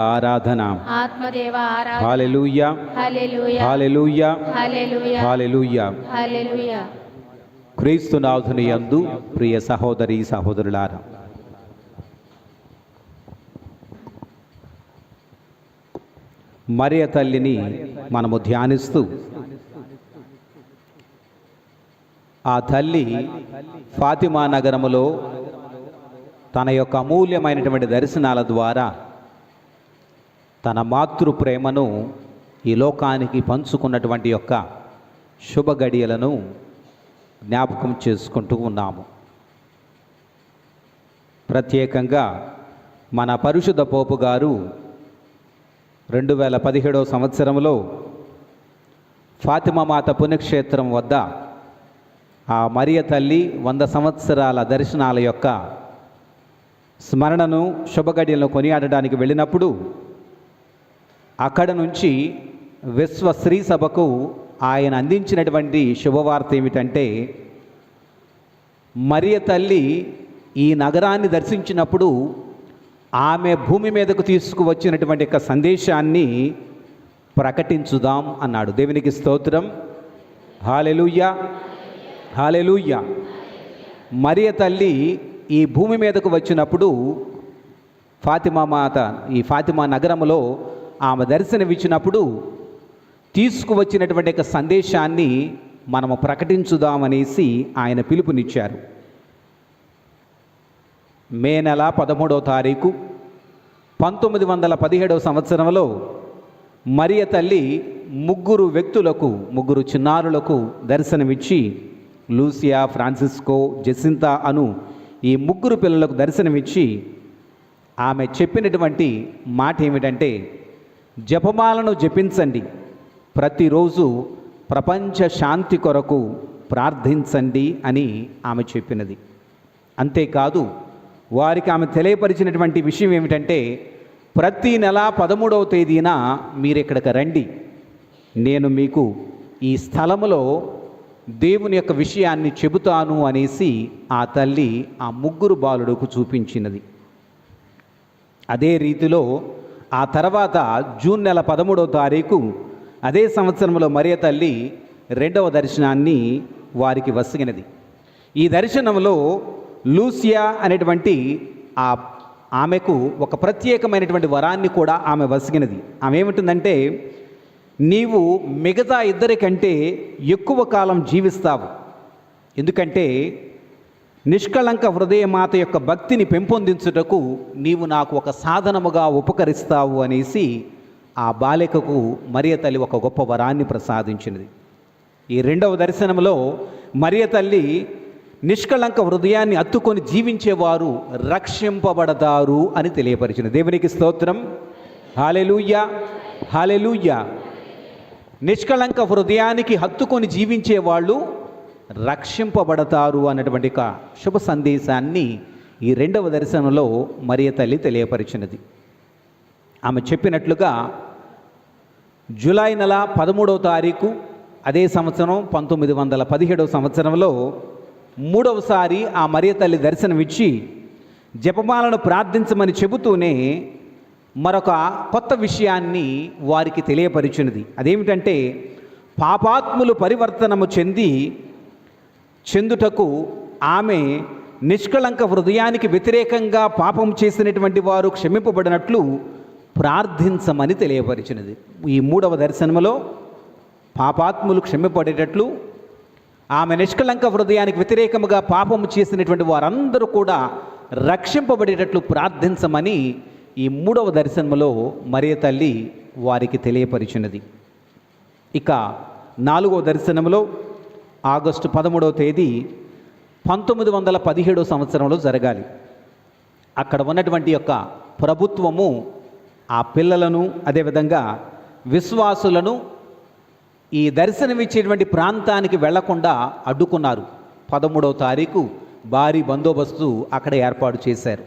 ఆరాధన. ఆత్మదేవ hallelujah. Hallelujah. Hallelujah. క్రీస్తునాథుని యందు ప్రియ సహోదరి సహోదరులారా. మరియ తల్లిని మనము ధ్యానిస్తూ ఆ తల్లి ఫాతిమా నగరములో తన యొక్క అమూల్యమైనటువంటి దర్శనాల ద్వారా తన మాతృ ప్రేమను ఈ లోకానికి పంచుకున్నటువంటి యొక్క శుభ గడియలను జ్ఞాపకం చేసుకుంటూ ఉన్నాము. ప్రత్యేకంగా మన పరిశుద్ధ పోపు గారు రెండు వేల పదిహేడవ సంవత్సరంలో ఫాతిమామాత పుణ్యక్షేత్రం వద్ద ఆ మరియ తల్లి వంద సంవత్సరాల దర్శనాల యొక్క స్మరణను శుభగడియలను కొనియాడడానికి వెళ్ళినప్పుడు అక్కడ నుంచి విశ్వ స్త్రీ సభకు ఆయన అందించినటువంటి శుభవార్త ఏమిటంటే మరియ తల్లి ఈ నగరాన్ని దర్శించినప్పుడు ఆమె భూమి మీదకు తీసుకువచ్చినటువంటి యొక్క సందేశాన్ని ప్రకటించుదాం అన్నాడు. దేవునికి స్తోత్రం. హాలెలుయ్య హాలెలుయ్య మరియ తల్లి ఈ భూమి మీదకు వచ్చినప్పుడు ఫాతిమా మాత ఈ ఫాతిమా నగరంలో ఆమె దర్శనమిచ్చినప్పుడు తీసుకువచ్చినటువంటి యొక్క సందేశాన్ని మనము ప్రకటించుదామనేసి ఆయన పిలుపునిచ్చారు. మే నెల పదమూడవ తారీఖు పంతొమ్మిది వందల పదిహేడవ సంవత్సరంలో మరియ తల్లి ముగ్గురు వ్యక్తులకు ముగ్గురు చిన్నారులకు దర్శనమిచ్చి లూసియా ఫ్రాన్సిస్కో జెసింతా అను ఈ ముగ్గురు పిల్లలకు దర్శనమిచ్చి ఆమె చెప్పినటువంటి మాట ఏమిటంటే జపమాలను జపించండి. ప్రతిరోజు ప్రపంచ శాంతి కొరకు ప్రార్థించండి అని ఆమె చెప్పినది. అంతేకాదు వారికి ఆమె తెలియపరిచినటువంటి విషయం ఏమిటంటే ప్రతి నెల పదమూడవ తేదీన మీరు ఇక్కడికి రండి. నేను మీకు ఈ స్థలములో దేవుని యొక్క విషయాన్ని చెబుతాను అనేసి ఆ తల్లి ఆ ముగ్గురు బాలుడుకు చూపించినది. అదే రీతిలో ఆ తర్వాత జూన్ నెల పదమూడవ తారీఖు అదే సంవత్సరంలో మరియ తల్లి రెండవ దర్శనాన్ని వారికి వసిగినది. ఈ దర్శనంలో లూసియా అనేటువంటి ఆ ఆమెకు ఒక ప్రత్యేకమైనటువంటి వరాన్ని కూడా ఆమె వసిగినది. ఆమె ఏమిటిందంటే నీవు మిగతా ఇద్దరికంటే ఎక్కువ కాలం జీవిస్తావు. ఎందుకంటే నిష్కళంక హృదయమాత యొక్క భక్తిని పెంపొందించుటకు నీవు నాకు ఒక సాధనముగా ఉపకరిస్తావు అనేసి ఆ బాలికకు మరియ తల్లి ఒక గొప్ప వరాన్ని ప్రసాదించినది. ఈ రెండవ దర్శనంలో మరియ తల్లి నిష్కళంక హృదయాన్ని అత్తుకొని జీవించేవారు రక్షింపబడతారు అని తెలియపరిచిన దేవునికి స్తోత్రం. హాలెలూయ హాలెలూయ నిష్కళంక హృదయానికి హత్తుకొని జీవించే వాళ్ళు రక్షింపబడతారు అనేటువంటి శుభ సందేశాన్ని ఈ రెండవ దర్శనంలో మరియ తల్లి తెలియపరిచినది. ఆమె చెప్పినట్లుగా జూలై నెల పదమూడవ తారీఖు అదే సంవత్సరం పంతొమ్మిది వందల పదిహేడవ సంవత్సరంలో మూడవసారి ఆ మరియ తల్లి దర్శనమిచ్చి జపమాలను ప్రార్థించమని చెబుతూనే మరొక కొత్త విషయాన్ని వారికి తెలియపరిచినది. అదేమిటంటే పాపాత్ములు పరివర్తనము చెంది చెందుటకు ఆమె నిష్కళంక హృదయానికి వ్యతిరేకంగా పాపం చేసినటువంటి వారు క్షమింపబడినట్లు ప్రార్థించమని తెలియపరిచినది. ఈ మూడవ దర్శనములో పాపాత్ములు క్షమిపడేటట్లు ఆమె నిష్కళంక హృదయానికి వ్యతిరేకముగా పాపము చేసినటువంటి వారందరూ కూడా రక్షింపబడేటట్లు ప్రార్థించమని ఈ మూడవ దర్శనములో మరియ తల్లి వారికి తెలియపరిచినది. ఇక నాలుగవ దర్శనంలో ఆగస్టు పదమూడవ తేదీ పంతొమ్మిది వందల పదిహేడో సంవత్సరంలో జరగాలి. అక్కడ ఉన్నటువంటి యొక్క ప్రభుత్వము ఆ పిల్లలను అదేవిధంగా విశ్వాసులను ఈ దర్శనమిచ్చేటువంటి ప్రాంతానికి వెళ్ళకుండా అడ్డుకున్నారు. పదమూడవ తారీఖు భారీ బందోబస్తు అక్కడ ఏర్పాటు చేశారు.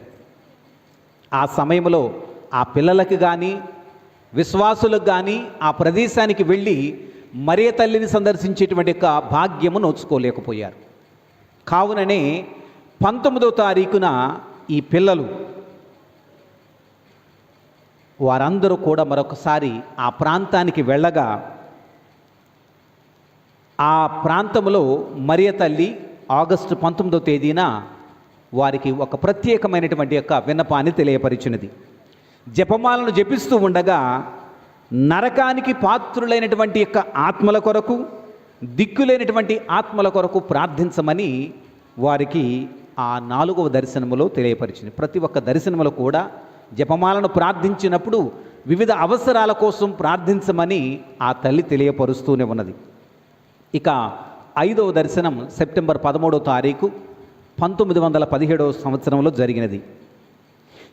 ఆ సమయంలో ఆ పిల్లలకు కానీ విశ్వాసులకు కానీ ఆ ప్రదేశానికి వెళ్ళి మరియ తల్లిని సందర్శించేటువంటి యొక్క భాగ్యము నోచుకోలేకపోయారు. కావుననే పంతొమ్మిదో తారీఖున ఈ పిల్లలు వారందరూ కూడా మరొకసారి ఆ ప్రాంతానికి వెళ్ళగా ఆ ప్రాంతంలో మరియ తల్లి ఆగస్టు పంతొమ్మిదో తేదీన వారికి ఒక ప్రత్యేకమైనటువంటి యొక్క విన్నపాన్ని తెలియపరిచినది. జపమాలను జపిస్తూ ఉండగా నరకానికి పాత్రులైనటువంటి యొక్క ఆత్మల కొరకు దిక్కులేనటువంటి ఆత్మల కొరకు ప్రార్థించమని వారికి ఆ నాలుగవ దర్శనములో తెలియపరిచింది. ప్రతి ఒక్క దర్శనములో కూడా జపమాలను ప్రార్థించినప్పుడు వివిధ అవసరాల కోసం ప్రార్థించమని ఆ తల్లి తెలియపరుస్తూనే ఉన్నది. ఇక ఐదవ దర్శనం సెప్టెంబర్ పదమూడవ తారీఖు పంతొమ్మిది వందల పదిహేడవ సంవత్సరంలో జరిగినది.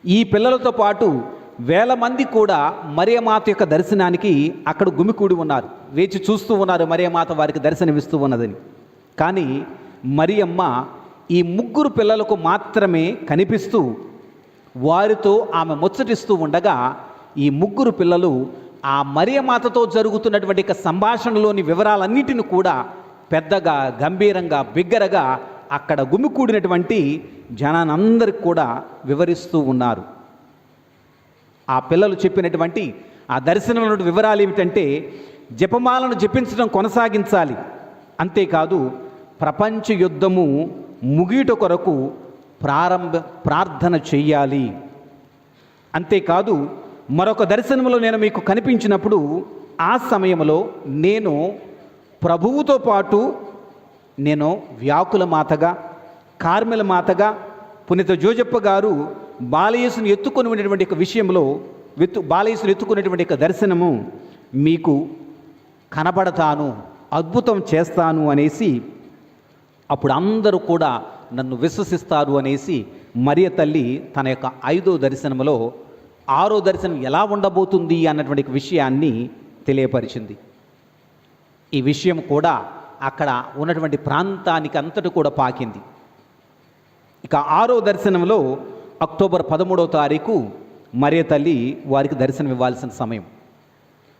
ఈ పిల్లలతో పాటు వేల మంది కూడా మరియమాత యొక్క దర్శనానికి అక్కడ గుమికూడి ఉన్నారు. వేచి చూస్తూ ఉన్నారు మరియమాత వారికి దర్శనమిస్తూ ఉన్నదని. కానీ మరియమ్మ ఈ ముగ్గురు పిల్లలకు మాత్రమే కనిపిస్తూ వారితో ఆమె ముచ్చటిస్తూ ఉండగా ఈ ముగ్గురు పిల్లలు ఆ మరియమాతతో జరుగుతున్నటువంటి యొక్క సంభాషణలోని వివరాలన్నిటిని కూడా పెద్దగా గంభీరంగా బిగ్గరగా అక్కడ గుమికూడినటువంటి జనానందరికి కూడా వివరిస్తూ ఉన్నారు. ఆ పిల్లలు చెప్పినటువంటి ఆ దర్శనంలో వివరాలు ఏమిటంటే జపమాలను జపించడం కొనసాగించాలి. అంతేకాదు ప్రపంచ యుద్ధము ముగియుట కొరకు ప్రారంభ ప్రార్థన చెయ్యాలి. అంతేకాదు మరొక దర్శనంలో నేను మీకు కనిపించినప్పుడు ఆ సమయంలో నేను ప్రభువుతో పాటు నేను వ్యాకుల మాతగా కార్మిల మాతగా పునీత జోజప్ప గారు బాలయేసుని ఎత్తుకొని యొక్క విషయంలో వెత్తు బాలయేసుని ఎత్తుకునేటువంటి ఒక దర్శనము మీకు కనబడతాను అద్భుతం చేస్తాను అనేసి అప్పుడు అందరూ కూడా నన్ను విశ్వసిస్తారు అనేసి మరియ తల్లి తన యొక్క ఐదో దర్శనములో ఆరో దర్శనం ఎలా ఉండబోతుంది అన్నటువంటి విషయాన్ని తెలియపరిచింది. ఈ విషయం కూడా అక్కడ ఉన్నటువంటి ప్రాంతానికి అంతటి కూడా పాకింది. ఇక ఆరో దర్శనంలో అక్టోబర్ పదమూడవ తారీఖు మరియ తల్లి వారికి దర్శనం ఇవ్వాల్సిన సమయం.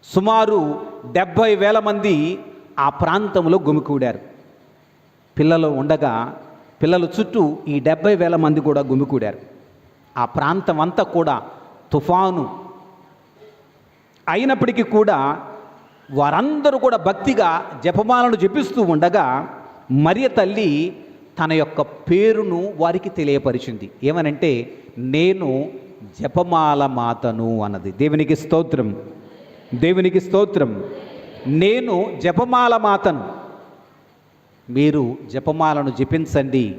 సుమారు డెబ్భై వేల మంది ఆ ప్రాంతంలో గుమికూడారు. పిల్లలు ఉండగా పిల్లల చుట్టూ ఈ డెబ్భై వేల మంది కూడా గుమికూడారు. ఆ ప్రాంతం అంతా కూడా తుఫాను. అయినప్పటికీ కూడా వారందరూ కూడా భక్తిగా జపమాలను జపిస్తూ ఉండగా మరియ తల్లి తన యొక్క పేరును వారికి తెలియపరిచింది. ఏమనంటే నేను జపమాల మాతను అన్నది. దేవునికి స్తోత్రం. దేవునికి స్తోత్రం. నేను జపమాల మాతను. మీరు జపమాలను జపించండి.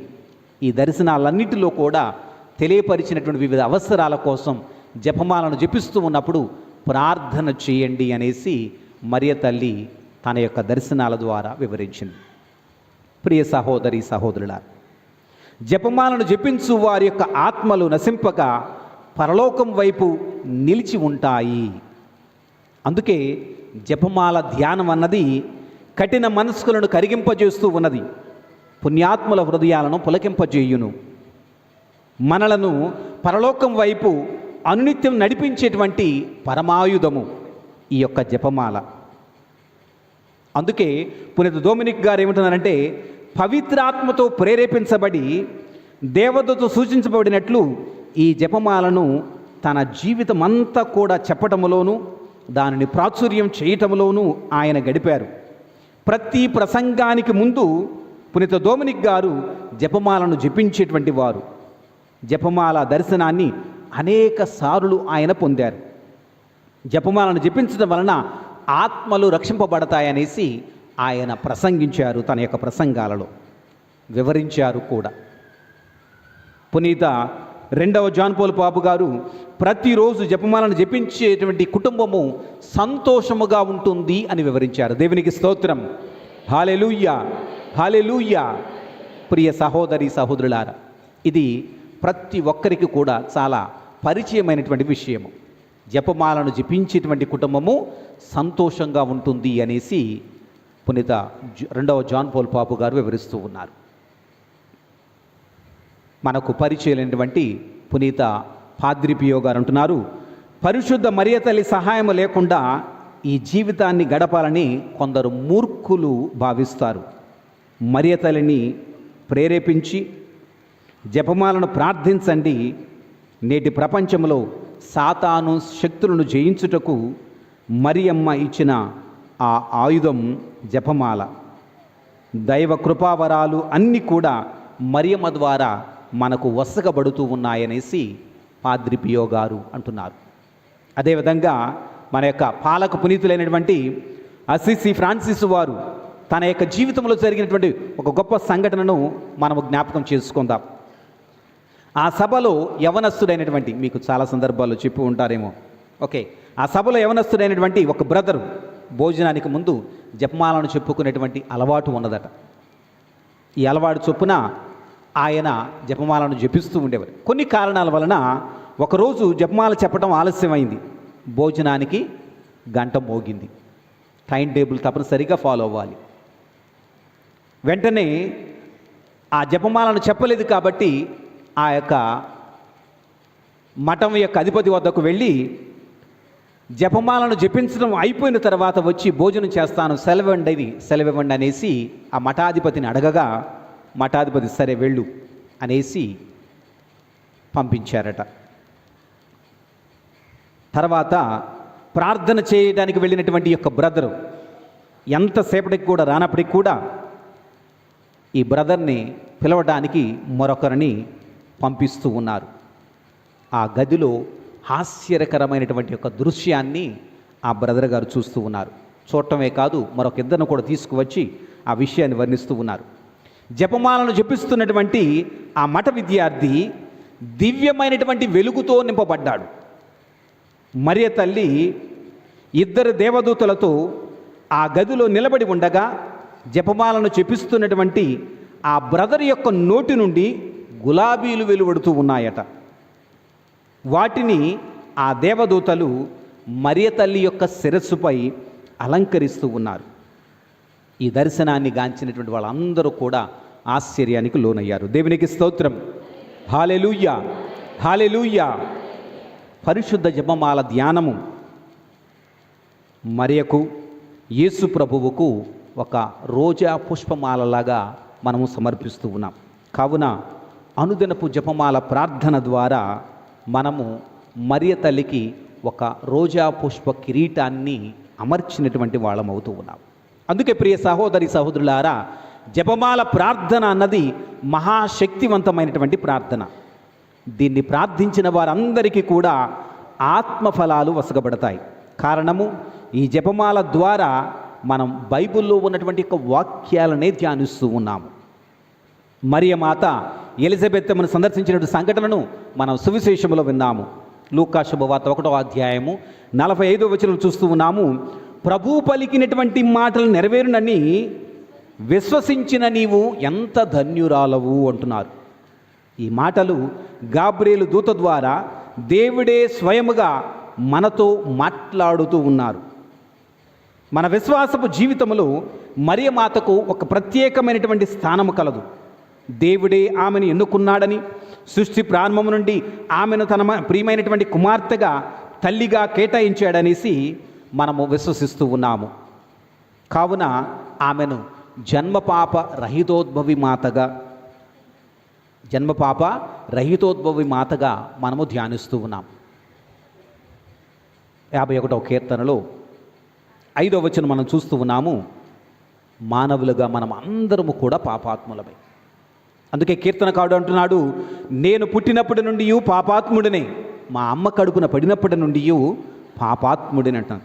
ఈ దర్శనాలన్నిటిలో కూడా తెలియపరిచినటువంటి వివిధ అవసరాల కోసం జపమాలను జపిస్తూ ఉన్నప్పుడు ప్రార్థన చేయండి అనేసి మరియ తల్లి తన యొక్క దర్శనాల ద్వారా వివరించింది. ప్రియ సహోదరి సహోదరుల జపమాలను జపించు వారి యొక్క ఆత్మలు నశింపక పరలోకం వైపు నిలిచి ఉంటాయి. అందుకే జపమాల ధ్యానం అన్నది కఠిన మనస్కులను కరిగింపజేస్తూ ఉన్నది. పుణ్యాత్ముల హృదయాలను పులకింపజేయును. మనలను పరలోకం వైపు అనునిత్యం నడిపించేటువంటి పరమాయుధము ఈ యొక్క జపమాల. అందుకే పునీత డొమినిక్ గారు ఏమంటున్నారంటే పవిత్రాత్మతో ప్రేరేపించబడి దేవతతో సూచించబడినట్లు ఈ జపమాలను తన జీవితం అంతా కూడా చెప్పటములోనూ దానిని ప్రాచుర్యం చేయటములోనూ ఆయన గడిపారు. ప్రతి ప్రసంగానికి ముందు పునీత డొమినిక్ గారు జపమాలను జపించేటువంటి వారు. జపమాల దర్శనాన్ని అనేక సార్లు ఆయన పొందారు. జపమాలను జపించడం వలన ఆత్మలు రక్షింపబడతాయనేసి ఆయన ప్రసంగించారు తన యొక్క ప్రసంగాలలో. వివరించారు కూడా. పునీత రెండవ జాన్పోల్ పాపు గారు ప్రతిరోజు జపమాలను జపించేటువంటి కుటుంబము సంతోషముగా ఉంటుంది అని వివరించారు. దేవునికి స్తోత్రం. Hallelujah hallelujah. ప్రియ సహోదరి సహోదరులారా ఇది ప్రతి ఒక్కరికి కూడా చాలా పరిచయమైనటువంటి విషయము. జపమాలను జపించేటువంటి కుటుంబము సంతోషంగా ఉంటుంది అనేసి పునీత జ- రెండవ జాన్ పోల్ పాపు గారు వివరిస్తూ ఉన్నారు. మనకు పరిచయమైనటువంటి పునీత పాద్రిపియో గారు అంటున్నారు పరిశుద్ధ మరియ తల్లి సహాయం లేకుండా ఈ జీవితాన్ని గడపాలని కొందరు మూర్ఖులు భావిస్తారు. మరియ తల్లిని ప్రేరేపించి జపమాలను ప్రార్థించండి. నేటి ప్రపంచంలో సాతాను శక్తులను జయించుటకు మరియమ్మ ఇచ్చిన ఆ ఆయుధం జపమాల. దైవ కృపావరాలు అన్నీ కూడా మరియమ్మ ద్వారా మనకు వసగబడుతూ ఉన్నాయనేసి పాద్రి పియో గారు అంటున్నారు. అదేవిధంగా మన యొక్క పాలక పునీతులైనటువంటి అసిసి ఫ్రాన్సిస్ వారు తన యొక్క జీవితంలో జరిగినటువంటి ఒక గొప్ప సంఘటనను మనము జ్ఞాపకం చేసుకుందాం. ఆ సభలో యవనస్తుడైనటువంటి మీకు చాలా సందర్భాల్లో చెప్పి ఉంటారేమో. ఓకే. ఆ సభలో యవనస్తుడైనటువంటి ఒక బ్రదరు భోజనానికి ముందు జపమాలను చెప్పుకునేటువంటి అలవాటు ఉన్నదట. ఈ అలవాటు చొప్పున ఆయన జపమాలను జపిస్తూ ఉండేవారు. కొన్ని కారణాల వలన ఒకరోజు జపమాల చెప్పడం ఆలస్యమైంది. భోజనానికి గంట మోగింది. టైం టేబుల్ తప్పనిసరిగా ఫాలో అవ్వాలి. వెంటనే ఆ జపమాలను చెప్పలేదు కాబట్టి ఆ యొక్క మఠం యొక్క అధిపతి వద్దకు వెళ్ళి జపమాలను జపించడం అయిపోయిన తర్వాత వచ్చి భోజనం చేస్తాను సెలవివ్వండి సెలవివ్వండి అనేసి ఆ మఠాధిపతిని అడగగా మఠాధిపతి సరే వెళ్ళు అనేసి పంపించారట. తర్వాత ప్రార్థన చేయడానికి వెళ్ళినటువంటి యొక్క బ్రదరు ఎంతసేపటికి కూడా రానప్పటికి కూడా ఈ బ్రదర్ని పిలవడానికి మరొకరిని పంపిస్తూ ఉన్నారు. ఆ గదిలో హాస్యకరమైనటువంటి ఒక దృశ్యాన్ని ఆ బ్రదర్ గారు చూస్తూ ఉన్నారు. చూడటమే కాదు మరొక ఇద్దరిని కూడా తీసుకువచ్చి ఆ విషయాన్ని వర్ణిస్తూ ఉన్నారు. జపమాలను జపిస్తున్నటువంటి ఆ మఠ విద్యార్థి దివ్యమైనటువంటి వెలుగుతో నింపబడ్డాడు. మరియ తల్లి ఇద్దరు దేవదూతలతో ఆ గదిలో నిలబడి ఉండగా జపమాలను చెప్పిస్తున్నటువంటి ఆ బ్రదర్ యొక్క నోటి నుండి గులాబీలు వెలువడుతూ ఉన్నాయట. వాటిని ఆ దేవదూతలు మరియ తల్లి యొక్క శిరస్సుపై అలంకరిస్తూ ఉన్నారు. ఈ దర్శనాన్ని గాంచినటువంటి వాళ్ళందరూ కూడా ఆశ్చర్యానికి లోనయ్యారు. దేవునికి స్తోత్రం. హాలెలూయ. హాలెలూయ. పరిశుద్ధ జపమాల ధ్యానము. మరియకు యేసు ప్రభువుకు ఒక రోజా పుష్పమాలలాగా మనము సమర్పిస్తూ ఉన్నాం. కావున అనుదినపు జపమాల ప్రార్థన ద్వారా మనము మరియ తల్లికి ఒక రోజా పుష్ప కిరీటాన్ని అమర్చినటువంటి వాళ్ళం అవుతూ ఉన్నాం. అందుకే ప్రియ సహోదరి సహోదరులారా జపమాల ప్రార్థన అన్నది మహాశక్తివంతమైనటువంటి ప్రార్థన. దీన్ని ప్రార్థించిన వారందరికీ కూడా ఆత్మఫలాలు వసగబడతాయి. కారణము ఈ జపమాల ద్వారా మనం బైబిల్లో ఉన్నటువంటి యొక్క వాక్యాలనే ధ్యానిస్తూ ఉన్నాము. మరియ మాత ఎలిజబెత్తమ్మను సందర్శించిన సంఘటనను మనం సువిశేషములో విన్నాము. లూకా శుభవార్త ఒకటో అధ్యాయము నలభై ఐదో వచనం చూస్తూ ఉన్నాము. ప్రభు పలికినటువంటి మాటలు నెరవేరునని విశ్వసించిన నీవు ఎంత ధన్యురాలవు అంటున్నారు. ఈ మాటలు గాబ్రేలు దూత ద్వారా దేవుడే స్వయముగా మనతో మాట్లాడుతూ ఉన్నారు. మన విశ్వాసపు జీవితంలో మరియ మాతకు ఒక ప్రత్యేకమైనటువంటి స్థానము కలదు. దేవుడే ఆమెను ఎన్నుకున్నాడని సృష్టి ప్రారంభం నుండి ఆమెను తన ప్రియమైనటువంటి కుమార్తెగా తల్లిగా కేటాయించాడనేసి మనము విశ్వసిస్తూ ఉన్నాము. కావున ఆమెను జన్మపాప రహితోద్భవి మాతగా జన్మపాప రహితోద్భవి మాతగా మనము ధ్యానిస్తూ ఉన్నాం. యాభై ఒకటవ కీర్తనలో ఐదవ వచ్చిన మనం చూస్తూ ఉన్నాము మానవులుగా మనం అందరము కూడా పాపాత్ములమై. అందుకే కీర్తనకాడు అంటున్నాడు నేను పుట్టినప్పటి నుండి పాపాత్ముడినే. మా అమ్మ కడుపున పడినప్పటి నుండి పాపాత్ముడిని అంటాను.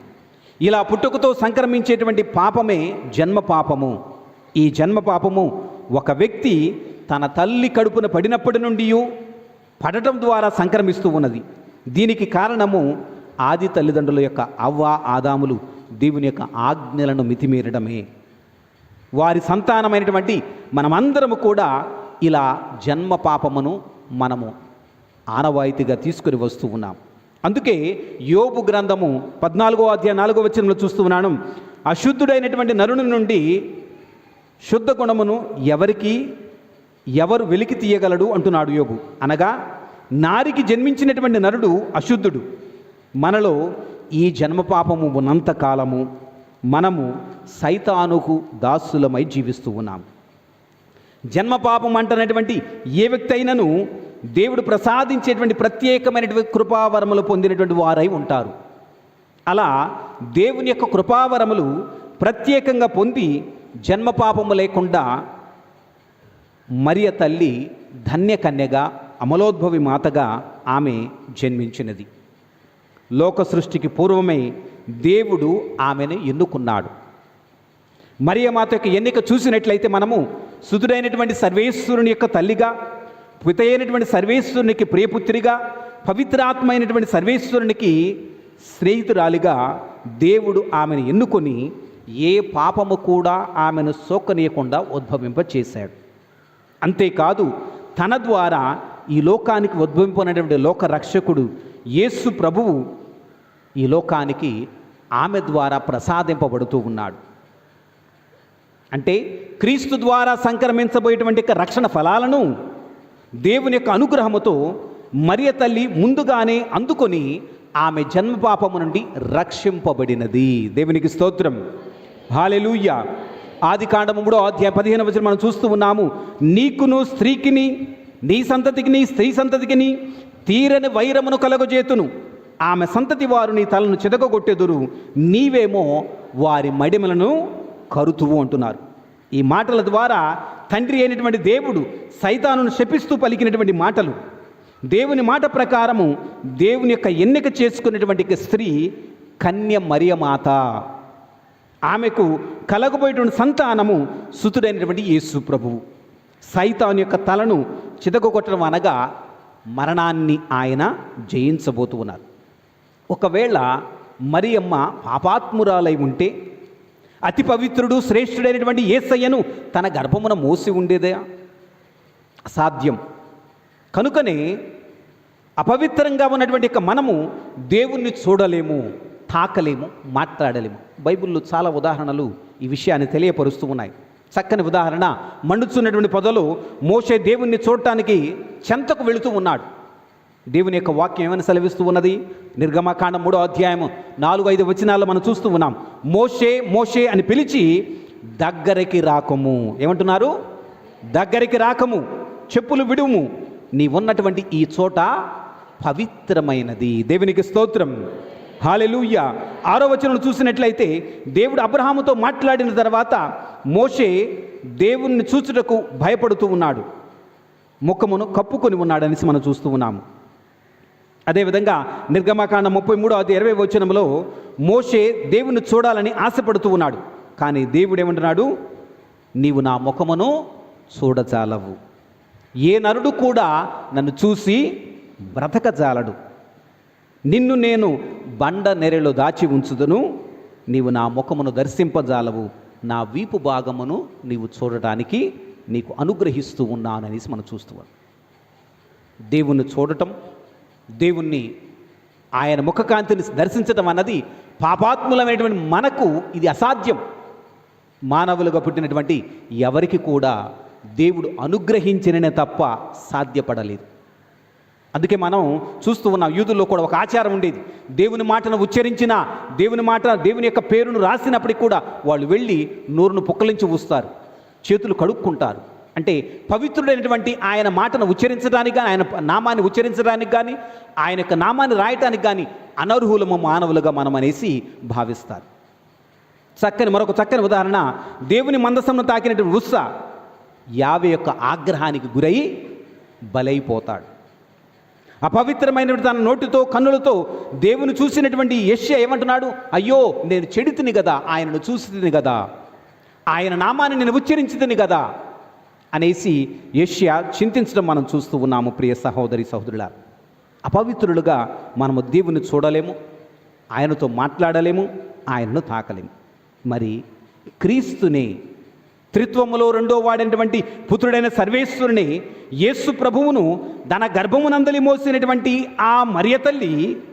ఇలా పుట్టుకతో సంక్రమించేటువంటి పాపమే జన్మ పాపము. ఈ జన్మ పాపము ఒక వ్యక్తి తన తల్లి కడుపున పడినప్పటి నుండి పడటం ద్వారా సంక్రమిస్తూ ఉన్నది. దీనికి కారణము ఆది తల్లిదండ్రుల యొక్క అవ్వ ఆదాములు దేవుని యొక్క ఆజ్ఞలను మితిమీరడమే. వారి సంతానమైనటువంటి మనమందరము కూడా ఇలా జన్మ పాపమును మనము ఆనవాయితీగా తీసుకుని వస్తూ ఉన్నాం. అందుకే యోబు గ్రంథము పద్నాలుగో అధ్యాయ నాలుగో వచనంలో చూస్తూ ఉన్నాను. అశుద్ధుడైనటువంటి నరుని నుండి శుద్ధ గుణమును ఎవరికి ఎవరు వెలికి తీయగలడు అంటున్నాడు యోగు అనగా నారికి జన్మించినటువంటి నరుడు అశుద్ధుడు. మనలో ఈ జన్మ పాపము ఉన్నంత కాలము మనము సైతానుకు దాసులమై జీవిస్తూ ఉన్నాము జన్మ పాపం అంటున్నటువంటి ఏ వ్యక్తి అయినను దేవుడు ప్రసాదించేటువంటి ప్రత్యేకమైనటువంటి కృపావరములు పొందినటువంటి వారై ఉంటారు. అలా దేవుని యొక్క కృపావరములు ప్రత్యేకంగా పొంది జన్మ పాపము లేకుండా మరియ తల్లి ధన్యకన్యగా అమలోద్భవి మాతగా ఆమె జన్మించినది. లోక సృష్టికి పూర్వమే దేవుడు ఆమెను ఎన్నుకున్నాడు. మరియ మాత యొక్క ఎన్నిక చూసినట్లయితే మనము సుతుడైనటువంటి సర్వేశ్వరుని యొక్క తల్లిగా పిత అయినటువంటి సర్వేశ్వరునికి ప్రియపుత్రిగా పవిత్రాత్మైనటువంటి సర్వేశ్వరునికి స్నేహితురాలిగా దేవుడు ఆమెను ఎన్నుకొని ఏ పాపము కూడా ఆమెను సోకనీయకుండా ఉద్భవింప చేశాడు అంతేకాదు తన ద్వారా ఈ లోకానికి ఉద్భవింపనటువంటి లోక రక్షకుడు యేసు ప్రభువు ఈ లోకానికి ఆమె ద్వారా ప్రసాదింపబడుతూ ఉన్నాడు. అంటే క్రీస్తు ద్వారా సంక్రమించబోయేటువంటి యొక్క రక్షణ ఫలాలను దేవుని యొక్క అనుగ్రహముతో మరియ తల్లి ముందుగానే అందుకొని ఆమె జన్మపాపము నుండి రక్షింపబడినది. దేవునికి స్తోత్రం. హాలెలూయ. ఆది కాండము మూడో అధ్యాయ పదిహేను వచ్చిన మనం చూస్తూ ఉన్నాము. నీకును స్త్రీకిని నీ సంతతికిని స్త్రీ సంతతికిని తీరని వైరమును కలగజేతును. ఆమె సంతతి వారు నీ తలను చితకగొట్టెదురు. నీవేమో వారి మడిమలను కరుతువు అంటున్నారు. ఈ మాటల ద్వారా తండ్రి అయినటువంటి దేవుడు సైతానును శపిస్తూ పలికినటువంటి మాటలు. దేవుని మాట ప్రకారము దేవుని యొక్క ఎన్నిక చేసుకున్నటువంటి స్త్రీ కన్య మరియమాత. ఆమెకు కలగబోయేటువంటి సంతానము సుతుడైనటువంటి యేసు ప్రభువు. సైతాన్ యొక్క తలను చితకొట్టడం అనగా మరణాన్ని ఆయన జయించబోతూ ఉన్నారు. ఒకవేళ మరియమ్మ పాపాత్మురాలై ఉంటే అతి పవిత్రుడు శ్రేష్ఠుడైనటువంటి ఏసయ్యను తన గర్భమున మోసి ఉండేదే అసాధ్యం. కనుకనే అపవిత్రంగా ఉన్నటువంటి యొక్క మనము దేవుణ్ణి చూడలేము తాకలేము మాట్లాడలేము. బైబిల్లో చాలా ఉదాహరణలు ఈ విషయాన్ని తెలియపరుస్తూ ఉన్నాయి. చక్కని ఉదాహరణ మండుచున్నటువంటి పొదలు మోసే దేవుణ్ణి చూడటానికి చెంతకు వెళుతూ ఉన్నాడు. దేవుని యొక్క వాక్యం ఏమని సెలవిస్తూ ఉన్నది? నిర్గమకాండం మూడో అధ్యాయము నాలుగు ఐదు వచనాల్లో మనం చూస్తూ ఉన్నాం. మోషే మోషే అని పిలిచి దగ్గరికి రాకము. ఏమంటున్నారు? దగ్గరికి రాకము చెప్పులు విడుము. నీ ఉన్నటువంటి ఈ చోట పవిత్రమైనది. దేవునికి స్తోత్రం. హాలెలూయ ఆరో వచనం చూసినట్లయితే దేవుడు అబ్రహాముతో మాట్లాడిన తర్వాత మోషే దేవుణ్ణి చూచుటకు భయపడుతూ ఉన్నాడు. ముఖమును కప్పుకొని ఉన్నాడనేసి మనం చూస్తూ ఉన్నాము. అదేవిధంగా నిర్గమకాండ ముప్పై మూడో అది ఇరవై వచనంలో మోషే దేవుని చూడాలని ఆశపడుతూ ఉన్నాడు. కానీ దేవుడు ఏమంటున్నాడు నీవు నా ముఖమును చూడజాలవు. ఏ నరుడు కూడా నన్ను చూసి బ్రతకజాలడు. నిన్ను నేను బండ నెరలో దాచి ఉంచుదును. నీవు నా ముఖమును దర్శింపజాలవు. నా వీపు భాగమును నీవు చూడటానికి నీకు అనుగ్రహిస్తూ ఉన్నాననేసి మనం చూస్తున్నాం. దేవుణ్ణి చూడటం దేవుణ్ణి ఆయన ముఖకాంతిని దర్శించటం అన్నది పాపాత్ములమైనటువంటి మనకు ఇది అసాధ్యం. మానవులుగా పుట్టినటువంటి ఎవరికి కూడా దేవుడు అనుగ్రహించిననే తప్ప సాధ్యపడలేదు. అందుకే మనం చూస్తూ ఉన్నాం యూదుల్లో కూడా ఒక ఆచారం ఉండేది. దేవుని మాటను ఉచ్చరించిన దేవుని మాట దేవుని యొక్క పేరును రాసినప్పటికి కూడా వాళ్ళు వెళ్ళి నోరును పుక్కలించి ఊస్తారు. చేతులు కడుక్కుంటారు. అంటే పవిత్రుడైనటువంటి ఆయన మాటను ఉచ్చరించడానికి కానీ ఆయన నామాన్ని ఉచ్చరించడానికి కానీ ఆయన యొక్క నామాన్ని రాయటానికి కానీ అనర్హులము మానవులుగా మనం అనేసి భావిస్తారు. చక్కని మరొక చక్కని ఉదాహరణ దేవుని మందసమును తాకినటువంటి ఉత్స యావే యొక్క ఆగ్రహానికి గురై బలైపోతాడు. అపవిత్రమైనటువంటి తన నోటితో కన్నులతో దేవుని చూసినటువంటి యశ్య ఏమంటున్నాడు? అయ్యో నేను చెడితిని కదా ఆయనను చూసితిని కదా ఆయన నామాన్ని నేను ఉచ్చరించితిని కదా అనేసి ఏషియా చింతించడం మనం చూస్తూ ఉన్నాము ప్రియ సహోదరి సహోదరుల. అపవిత్రులుగా మనము దేవుని చూడలేము ఆయనతో మాట్లాడలేము ఆయనను తాకలేము. మరి క్రీస్తుని త్రిత్వములో రెండో వాడైనటువంటి పుత్రుడైన సర్వేశ్వరుని యేసు ప్రభువును తన గర్భమునందలి మోసినటువంటి ఆ మర్యతల్లి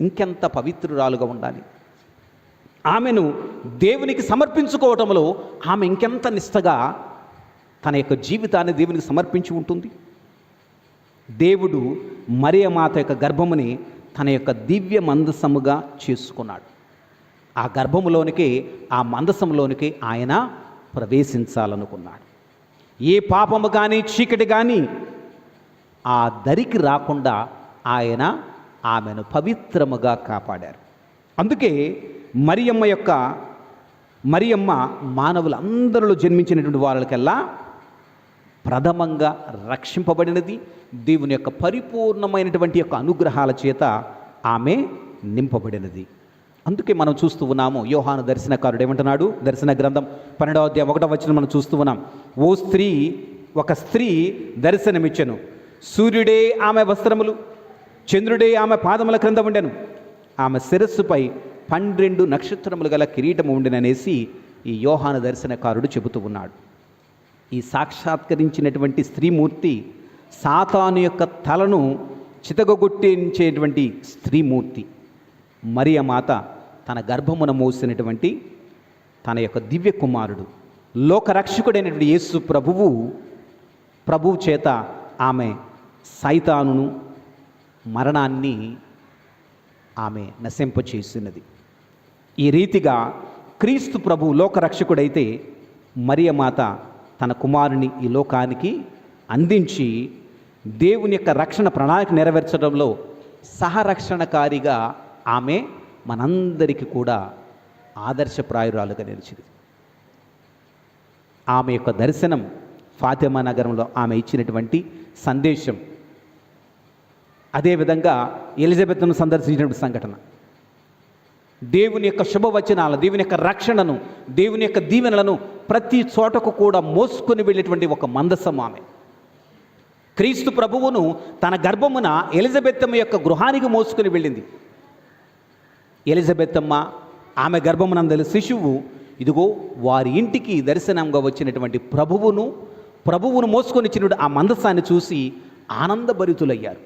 ఇంకెంత పవిత్రురాలుగా ఉండాలి. ఆమెను దేవునికి సమర్పించుకోవటంలో ఆమె ఇంకెంత నిష్టగా తన యొక్క జీవితాన్ని దేవునికి సమర్పించి ఉంటుంది. దేవుడు మరియ మాత యొక్క గర్భముని తన యొక్క దివ్య మందసముగా చేసుకున్నాడు. ఆ గర్భములోనికి ఆ మందసంలోనికి ఆయన ప్రవేశించాలనుకున్నాడు. ఏ పాపము కానీ చీకటి కానీ ఆ దరికి రాకుండా ఆయన ఆమెను పవిత్రముగా కాపాడారు. అందుకే మరియమ్మ యొక్క మరియమ్మ మానవులందరిలో జన్మించినటువంటి వాళ్ళకెల్లా ప్రథమంగా రక్షింపబడినది. దేవుని యొక్క పరిపూర్ణమైనటువంటి యొక్క అనుగ్రహాల చేత ఆమె నింపబడినది. అందుకే మనం చూస్తూ ఉన్నాము యోహాను దర్శనకారుడు ఏమంటున్నాడు దర్శన గ్రంథం పన్నెండవ అధ్యాయం ఒకటో వచ్చిన మనం చూస్తూ ఉన్నాం. ఓ స్త్రీ ఒక స్త్రీ దర్శనమిచ్చెను. సూర్యుడే ఆమె వస్త్రములు చంద్రుడే ఆమె పాదముల క్రింద ఉండెను. ఆమె శిరస్సుపై పన్నెండు నక్షత్రములు గల కిరీటము ఉండిననేసి ఈ యోహాను దర్శనకారుడు చెబుతూ ఉన్నాడు. ఈ సాక్షాత్కరించినటువంటి స్త్రీమూర్తి సాతాను యొక్క తలను చితగొట్టించేటువంటి స్త్రీమూర్తి మరియ మాత తన గర్భమున మోసినటువంటి తన యొక్క దివ్య కుమారుడు. లోకరక్షకుడైనటువంటి యేసు ప్రభువు ప్రభువు చేత ఆమె సైతానును మరణాన్ని ఆమె నశింపచేసినది. ఈ రీతిగా క్రీస్తు ప్రభు లోకరక్షకుడైతే మరియమాత తన కుమారుని ఈ లోకానికి అందించి దేవుని యొక్క రక్షణ ప్రణాళిక నెరవేర్చడంలో సహరక్షణకారిగా ఆమె మనందరికీ కూడా ఆదర్శప్రాయురాలుగా నిలిచింది. ఆమె యొక్క దర్శనం ఫాతిమా నగరంలో ఆమె ఇచ్చినటువంటి సందేశం. అదేవిధంగా ఎలిజబెత్ను సందర్శించినటువంటి సంఘటన. దేవుని యొక్క శుభవచనాలను దేవుని యొక్క రక్షణను దేవుని యొక్క దీవెనలను ప్రతి చోటకు కూడా మోసుకొని వెళ్ళేటువంటి ఒక మందసం ఆమె. క్రీస్తు ప్రభువును తన గర్భమున ఎలిజబెత్తమ్మ యొక్క గృహానికి మోసుకొని వెళ్ళింది. ఎలిజబెత్తమ్మ ఆమె గర్భమునందలి శిశువు ఇదిగో వారి ఇంటికి దర్శనంగా వచ్చినటువంటి ప్రభువును ప్రభువును మోసుకొని వచ్చినటువంటి ఆ మందసాన్ని చూసి ఆనందభరితులయ్యారు.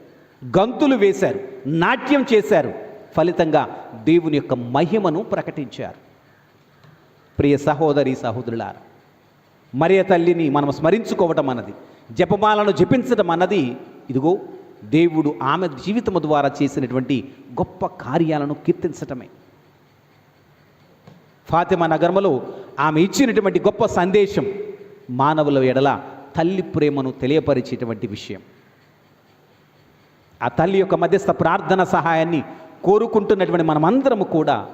గంతులు వేశారు నాట్యం చేశారు. ఫలితంగా దేవుని యొక్క మహిమను ప్రకటించారు. ప్రియ సహోదరి సహోదరులారా మరియ తల్లిని మనం స్మరించుకోవటం అన్నది జపమాలను జపించడం అన్నది ఇదిగో దేవుడు ఆమె జీవితము ద్వారా చేసినటువంటి గొప్ప కార్యాలను కీర్తించటమే. ఫాతిమా నగరములో ఆమె ఇచ్చినటువంటి గొప్ప సందేశం మానవుల ఎడల తల్లి ప్రేమను తెలియపరిచేటువంటి విషయం. ఆ తల్లి యొక్క మధ్యస్థ ప్రార్థన సహాయాన్ని కోరుకుంటున్నటువంటి మనమందరము కూడా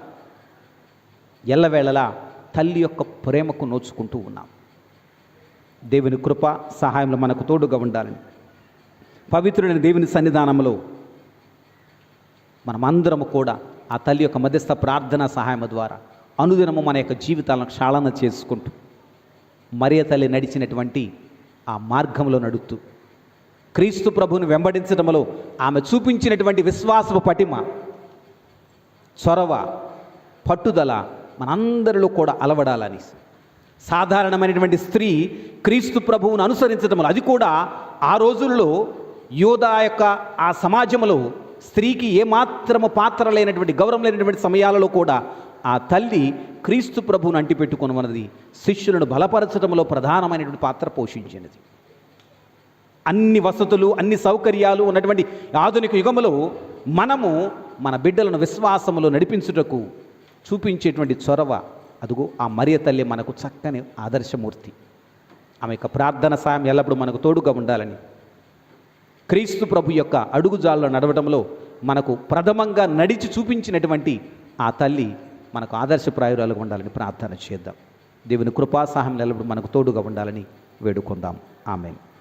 ఎల్లవేళలా తల్లి యొక్క ప్రేమకు నోచుకుంటూ ఉన్నాం. దేవుని కృప సహాయంలో మనకు తోడుగా ఉండాలని. పవిత్రుడైన దేవుని సన్నిధానంలో మనమందరము కూడా ఆ తల్లి యొక్క మధ్యస్థ ప్రార్థన సహాయం ద్వారా అనుదినము మన యొక్క జీవితాలను క్షాళన చేసుకుంటూ మరియ తల్లి నడిచినటువంటి ఆ మార్గంలో నడుస్తూ క్రీస్తు ప్రభువుని వెంబడించడంలో ఆమె చూపించినటువంటి విశ్వాసపు పటిమ చొరవ పట్టుదల మనందరిలో కూడా అలవడాలని సాధారణమైనటువంటి స్త్రీ క్రీస్తు ప్రభువును అనుసరించడం అది కూడా ఆ రోజుల్లో యోధా యొక్క ఆ సమాజంలో స్త్రీకి ఏమాత్రము పాత్ర లేనటువంటి గౌరవం లేనటువంటి సమయాలలో కూడా ఆ తల్లి క్రీస్తు ప్రభువును అంటిపెట్టుకున్నది శిష్యులను బలపరచడంలో ప్రధానమైనటువంటి పాత్ర పోషించినది. అన్ని వసతులు అన్ని సౌకర్యాలు ఉన్నటువంటి ఆధునిక యుగములో మనము మన బిడ్డలను విశ్వాసములో నడిపించుటకు చూపించేటువంటి చొరవ అదుగో ఆ మరియ తల్లి మనకు చక్కని ఆదర్శమూర్తి. ఆమె యొక్క ప్రార్థన సాయం ఎల్లప్పుడూ మనకు తోడుగా ఉండాలని. క్రీస్తు ప్రభు యొక్క అడుగుజాల్లో నడవడంలో మనకు ప్రథమంగా నడిచి చూపించినటువంటి ఆ తల్లి మనకు ఆదర్శప్రాయురాలుగా ఉండాలని ప్రార్థన చేద్దాం. దేవుని కృపాసాహం ఎల్లప్పుడు ఎల్లప్పుడూ మనకు తోడుగా ఉండాలని వేడుకుందాం. ఆమెను.